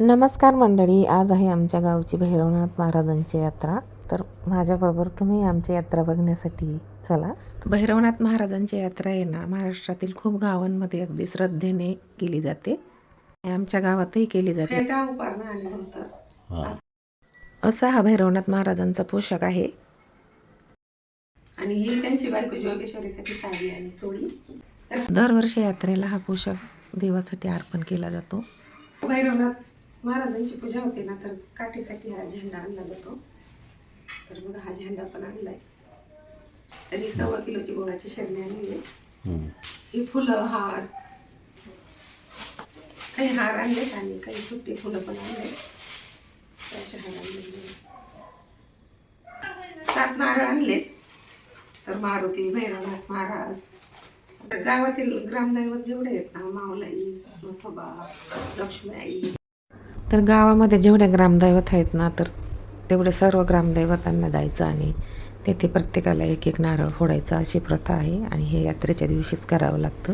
नमस्कार मंडळी आज आहे आमच्या गावची भैरवनाथ महाराजांची यात्रा. तर माझ्याबरोबर तुम्ही आमची यात्रा बघण्यासाठी चला. भैरवनाथ महाराजांची यात्रा आहे ना महाराष्ट्रातील खूप गावांमध्ये अगदी श्रद्धेने केली जाते. आणि आमच्या गावातही केली जाते. हा. असा हा भैरवनाथ महाराजांचा पोशाख आहे. आणि ही त्यांची बायको जोगेश्वरीसाठी साडी आणि चोळी. दरवर्षी यात्रेला हा पोशाख देवासाठी अर्पण केला जातो. भैरवनाथ महाराजांची पूजा होते ना तर काठीसाठी हा झेंडा आणला जातो. तर बघा हा झेंडा पण आणलाय. तर सव्वा किलोची गोळाची शेरणी आणली. ही फुलं हार काही हार आणलेत आणि काही सुट्टी फुलं पण आणले. त्याचे हार आणले. सात नारळ आणलेत तर मारुती भैरवनाथ महाराज. गावातील ग्रामदैवत जेवढे आहेत ना माऊलाई मसोबा लक्ष्मीआई तर गावामध्ये जेवढे ग्रामदैवत आहेत ना तर तेवढे सर्व ग्रामदैवतांना जायचं आणि तेथे प्रत्येकाला एक एक नारळ फोडायचा अशी प्रथा आहे आणि हे यात्रेच्या दिवशीच करावं लागतं.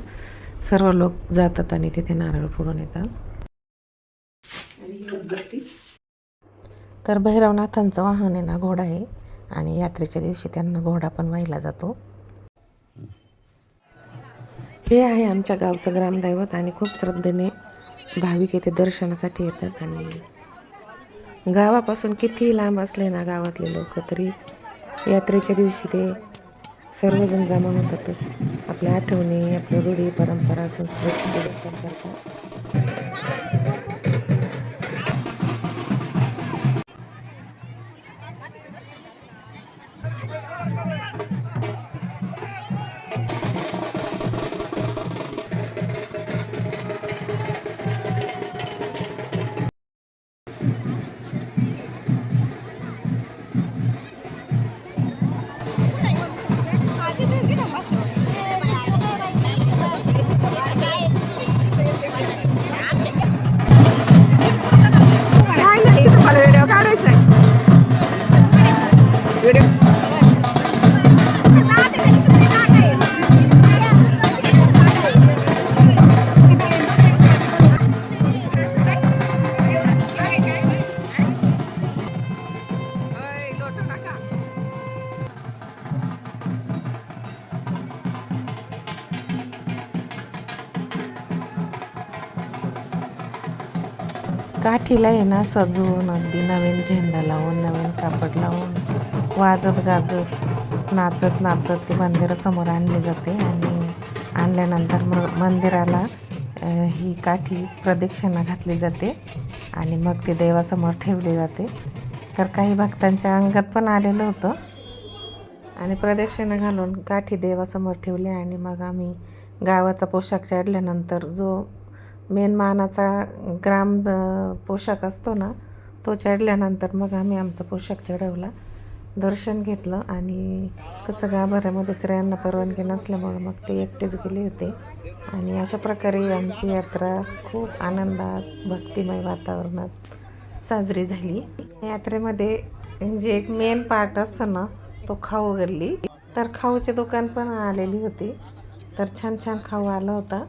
सर्व लोक जातात आणि तिथे नारळ फोडून येतात. तर भैरवनाथांचं वाहन आहे ना घोडा आहे आणि यात्रेच्या दिवशी त्यांना घोडा पण वाहिला जातो. हे आहे आमच्या गावचं ग्रामदैवत आणि खूप श्रद्धेने भाविक येथे दर्शनासाठी येतात आणि गावापासून कितीही लांब असले ना गावातले लोक तरी यात्रेच्या दिवशी ते सर्वजण जमा होतातच. आपल्या आठवणी आपल्या रूढी परंपरा संस्कृती जतन करतात. काठीला आहे ना सजवून अगदी नवीन झेंडा लावून नवीन कापड लावून वाजत गाजत नाचत नाचत ती मंदिरासमोर आणली जाते. आणि आणल्यानंतर मग मंदिराला ही काठी प्रदक्षिणा घातली जाते आणि मग ती देवासमोर ठेवली जाते. तर काही भक्तांच्या अंगात पण आलेलं होतं. आणि प्रदक्षिणा घालून काठी देवासमोर ठेवली आणि मग आम्ही गावाचा पोशाख चढल्यानंतर जो मेन मानाचा ग्राम पोशाख असतो ना तो चढल्यानंतर मग आम्ही आमचा पोशाख चढवला दर्शन घेतलं आणि कसं गाभाऱ्यामध्ये स्त्रियांना परवानगी नसल्यामुळं मग ते एकटेच गेले होते. आणि अशा प्रकारे आमची यात्रा खूप आनंदात भक्तिमय वातावरणात साजरी झाली. यात्रेमध्ये जे एक मेन पार्ट असतं ना तो खाऊ गल्ली तर खाऊचे दुकान पण आलेली होती. तर छान छान खाऊ आला होता.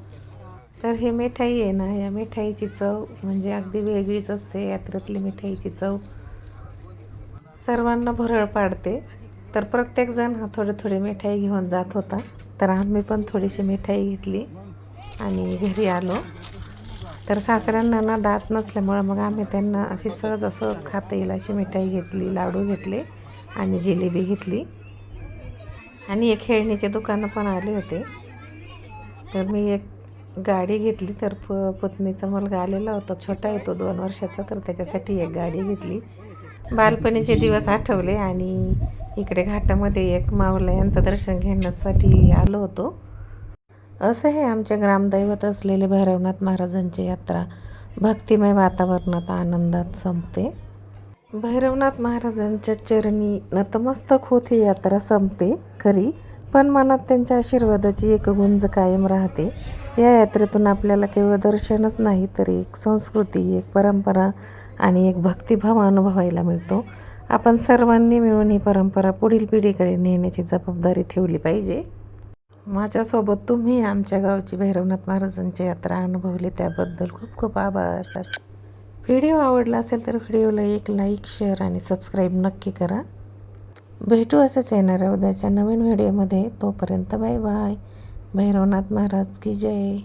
तर हे मिठाई आहे ना या मिठाईची चव म्हणजे अगदी वेगळीच असते यात्रेतली मिठाईची चव. सर्वांना भरळ पाडते. तर प्रत्येकजण हा थोडी थोडी मिठाई घेऊन जात होता. तर आम्ही पण थोडीशी मिठाई घेतली आणि घरी आलो. तर सासऱ्यांना ना दात नसल्यामुळं मग आम्ही त्यांना अशी सहज असंच खाता येईल अशी मिठाई घेतली लाडू घेतले आणि जिलेबी घेतली. आणि एक खेळणीचे दुकानं पण आले होते. तर मी एक गाडी घेतली तर प पत्नीचा मुलगा आलेला होता छोटा येतो दोन वर्षाचा तर त्याच्यासाठी एक गाडी घेतली. बालपणीचे दिवस आठवले आणि इकडे घाटामध्ये एक माऊला यांचं दर्शन घेण्यासाठी आलो होतो. असं हे आमचे ग्रामदैवत असलेले भैरवनाथ महाराजांची यात्रा भक्तिमय वातावरणात आनंदात संपते. भैरवनाथ महाराजांच्या चरणी नतमस्तक होत ही यात्रा संपते खरी. पण मनात त्यांच्या आशीर्वादाची एक गुंज कायम राहते. या यात्रेतून आपल्याला केवळ दर्शनच नाही तर एक संस्कृती एक परंपरा आणि एक भक्तिभाव अनुभवायला मिळतो. आपण सर्वांनी मिळून ही परंपरा पुढील पिढीकडे नेण्याची जबाबदारी ठेवली पाहिजे. माझ्यासोबत तुम्ही आमच्या गावची भैरवनाथ महाराजांची यात्रा अनुभवली त्याबद्दल खूप खूप आभार. व्हिडिओ आवडला असेल तर व्हिडिओला एक लाईक शेअर आणि सबस्क्राईब नक्की करा. भेटू असंच येणाऱ्या उद्याच्या नवीन व्हिडिओमध्ये. तोपर्यंत बाय बाय. भैरवनाथ महाराज की जय.